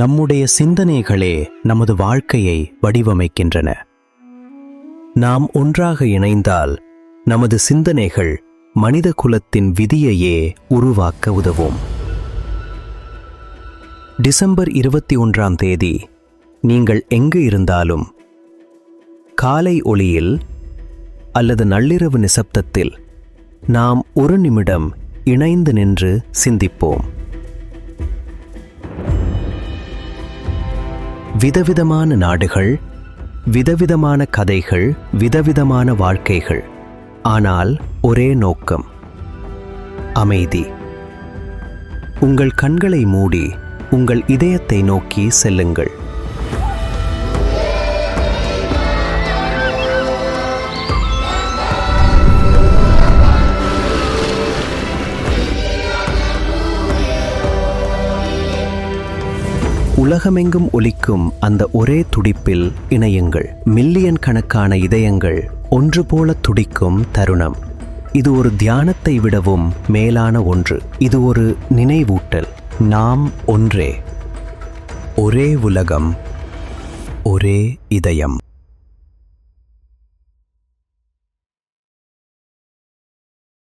நம்முடைய சிந்தனைகளே நமது வாழ்க்கையை வடிவமைக்கின்றன. நாம் ஒன்றாக இணைந்தால் நமது சிந்தனைகள் மனித குலத்தின் விதியையே உருவாக்க உதவும். டிசம்பர் இருபத்தி ஒன்றாம் தேதி நீங்கள் எங்கு இருந்தாலும் காலை ஒளியில் அல்லது நள்ளிரவு நிசப்தத்தில் நாம் ஒரு நிமிடம் இணைந்து நின்று சிந்திப்போம். விதவிதமான நாடுகள் விதவிதமான கதைகள் விதவிதமான வாழ்க்கைகள். ஆனால் ஒரே நோக்கம். அமைதி. உங்கள் கண்களை மூடி உங்கள் இதயத்தை நோக்கி செல்லுங்கள். உலகமெங்கும் ஒலிக்கும் அந்த ஒரே துடிப்பில் இணையுங்கள். மில்லியன் கணக்கான இதயங்கள் ஒன்று போல துடிக்கும் தருணம். இது ஒரு தியானத்தை விடவும் மேலான ஒன்று. இது ஒரு நினைவூட்டல். நாம் ஒன்றே. ஒரே உலகம் ஒரே இதயம்.